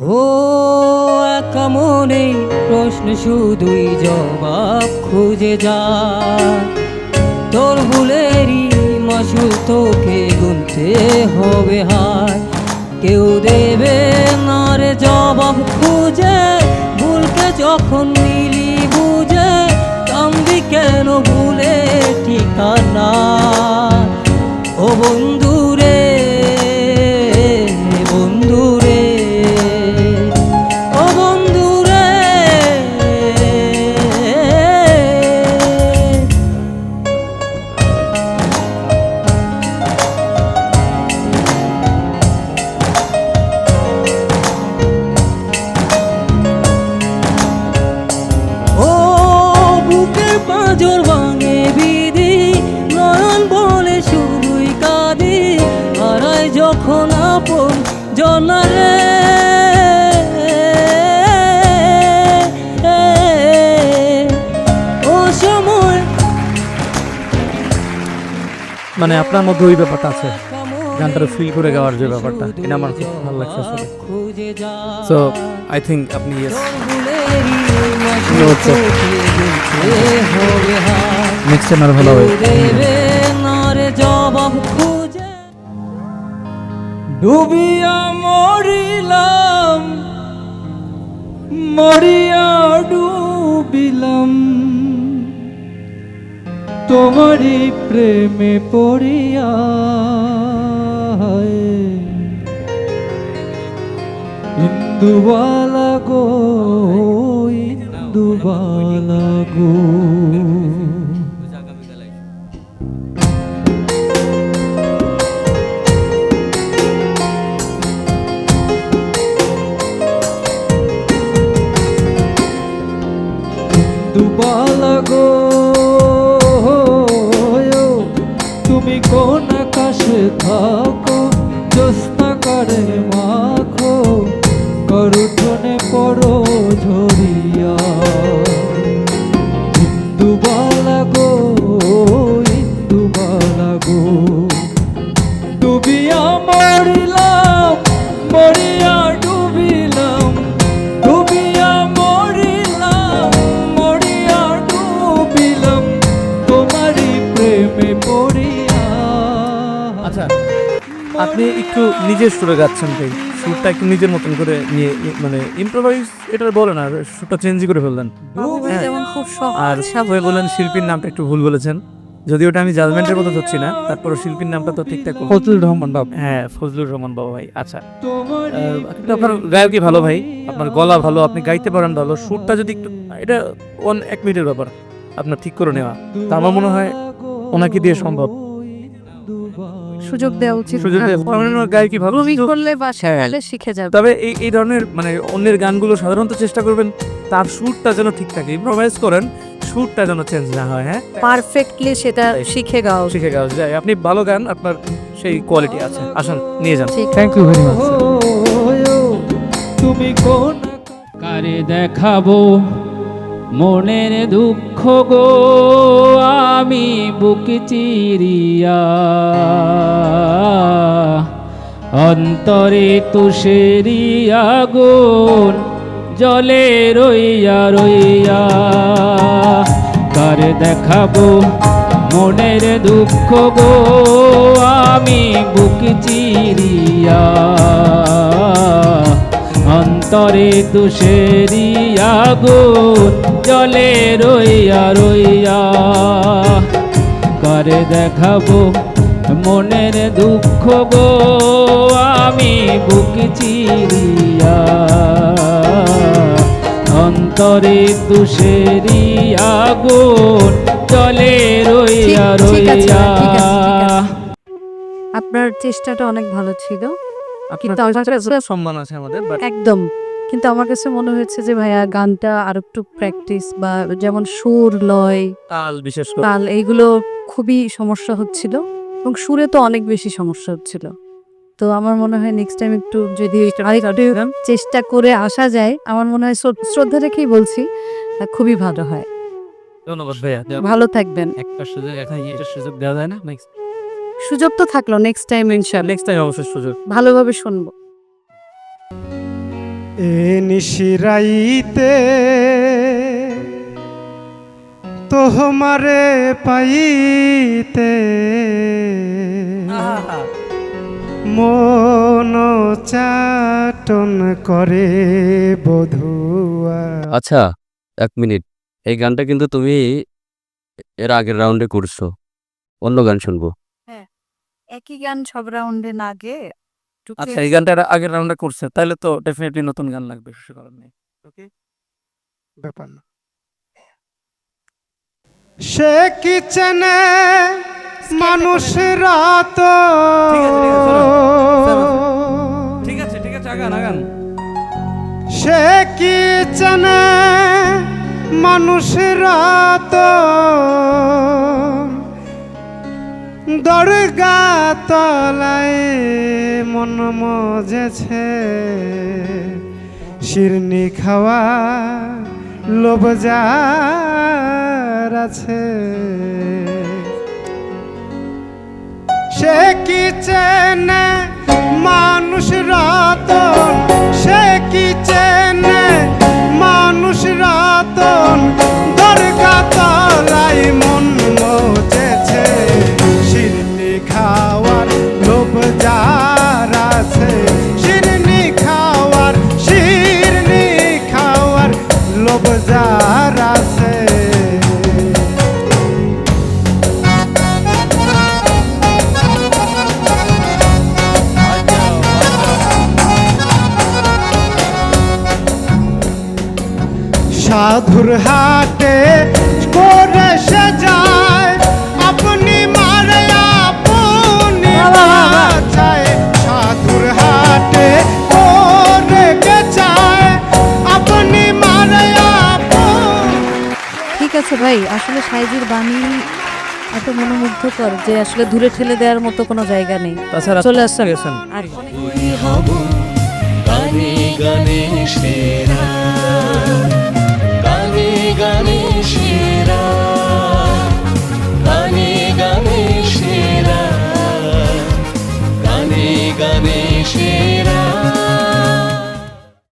ও একা মনে প্রশ্ন শুধুই জবাব খুঁজে যা। তোর ভুলেরই মাসুল তোকে গুনতে হবে হায়। কেউ দেবে না রে জবাব খুঁজে, ভুলকে যখন নিলি বুঝে, কামবি কেন ভুলে ঠিকানা? ও বন্ধু যখন আপন জনারে? মানে আপনার মধ্যে ওই ব্যাপারটা আছে গানটা ফিল করে গাওয়ার যে ব্যাপারটা এটা আমার খুব ভালো লাগছে আসলে। সো আই থিঙ্ক আপনি ইয়েস নেক্সট টাইম আর ভালো হবে ডুবিয়া মরিলাম মরিয়া ডুবিলাম। তোমারই প্রেমে পড়িয়া ইন্দুবালা গো ইন্দুবালা গো। ইন্দুবালা গো একটু নিজের সুরে গাচ্ছেন তাই। সুরটা একটু নিজের মতন করে নিয়ে মানে ইম্প্রোভাইজ এটা বলে না সুরটা চেঞ্জ করে ফেললেন। হ্যাঁ। যেমন খুব আর হয়ে বললেন শিল্পীর নামটা একটু ভুল বলেছেন। যদি ওটা আমি জাজমেন্টের মতো ধরছি না তারপর শিল্পীর নামটা তো ঠিকঠাক ফজলুর রহমান বাবু। হ্যাঁ ফজলুর রহমান বাবা ভাই আচ্ছা। কিন্তু আপনার গায়কই ভালো ভাই আপনার গলা ভালো আপনি গাইতে পারেন ভালো সুরটা যদি একটু এটা ওয়ান এক মিনিটের ব্যাপার আপনার ঠিক করে নেওয়া। তা আমার মনে হয় ওনাকে দিয়ে সম্ভব। সুযোগ দেওয়া উচিত সুযোগ দেওয়া- অন্যান্য গায়কই ভালো করলে বা শেখালে শিখে যাবে। তবে এই এই ধরনের মানে অন্যের গানগুলো সাধারণত চেষ্টা করবেন তার সুরটা যেন ঠিক থাকে। ইম্প্রোভাইজ করেন সুরটা যেন চেঞ্জ না হয় হ্যাঁ? পারফেক্টলি সেটা শিখে গাও। শিখে গাওয়া যায় আপনি ভালো গান আপনার সেই কোয়ালিটি আছে। আসুন নিয়ে যান। থ্যাংক ইউ ভেরি মাচ তুমি কোন কারে দেখাবো? মনের দুঃখ গো, আমি বুক চিরিয়া। অন্তরে তুষেরি আগুন জলে রইয়া রইয়া। কারে দেখাবো মনের দুঃখ গো, আমি বুক চিরিয়া। অন্তরে তুষেরি আগুন জলে রইয়া রইয়া। করে দেখাবো মনের দুঃখ গো আমি বুক চিরিয়া। অন্তরে তুষেরি আগুন চলে রইয়া রইয়া। আপনার চেষ্টাটা অনেক ভালো ছিল। সম্মান আছে আমাদের একদম। কিন্তু আমার কাছে মনে হয়েছে যে ভাইয়া গানটা আর একটু প্র্যাকটিস বা যেমন সুর লয় তাল বিশেষ করে। তাল এইগুলো খুবই সমস্যা হচ্ছিল এবং সুরে তো অনেক বেশি সমস্যা হচ্ছিল। তো আমার মনে হয় নেক্সট টাইম একটু যদি চেষ্টা করে আসা যায় আমার মনে হয় শ্রদ্ধা রেখেই বলছি খুবই ভালো হয়। ধন্যবাদ ভাইয়া। ভালো থাকবেন। একটা সুযোগ এখন এটা সুযোগ দেওয়া যায় না? নেক্সট সুযোগ তো থাকল নেক্সট টাইম ইনশাল্লাহ নেক্সট টাইম অবশ্যই সুযোগ। ভালোভাবে শুনব। এ নিশিরাইতে তোহমারে পাইতে। মন চাটন করে বধুয়া। আচ্ছা এক মিনিট। এই গানটা কিন্তু তুমি এর আগের রাউন্ডে করছ। অন্য গান শুনব। হ্যাঁ একই গান সব রাউন্ডে না গে আচ্ছা এই গানটা আগের রাউন্ডে করছে তাহলে তো ডেফিনেটলি নতুন গান লাগবে কিছু করার নেই ওকে ব্যাপার না। সে কিচেনে মানুষরা তো? ঠিক আছে, ঠিক আছে, চলো। চলো, ঠিক আছে আগান আগান। সে কিচেনে মানুষরা তো? দরগা তলায় মন মজেছে শিরনি খাওয়া লোভ যার আছে। সে কি চেনে মানুষ রতন সাধুর হাটে করে সে যায় আপনি মারে আপনি বাঁচায় সাধুর হাটে করে কে চায় আপনি মারে আপনি। ঠিক আছে ভাই আসলে সাইজির বাণী এত মনোমুগ্ধকর যে আসলে দূরে ঠেলে দেওয়ার মতো কোনো জায়গা নেই। তাছাড়া চলে আসছেন গেছেন আর গানে গানে সেরা।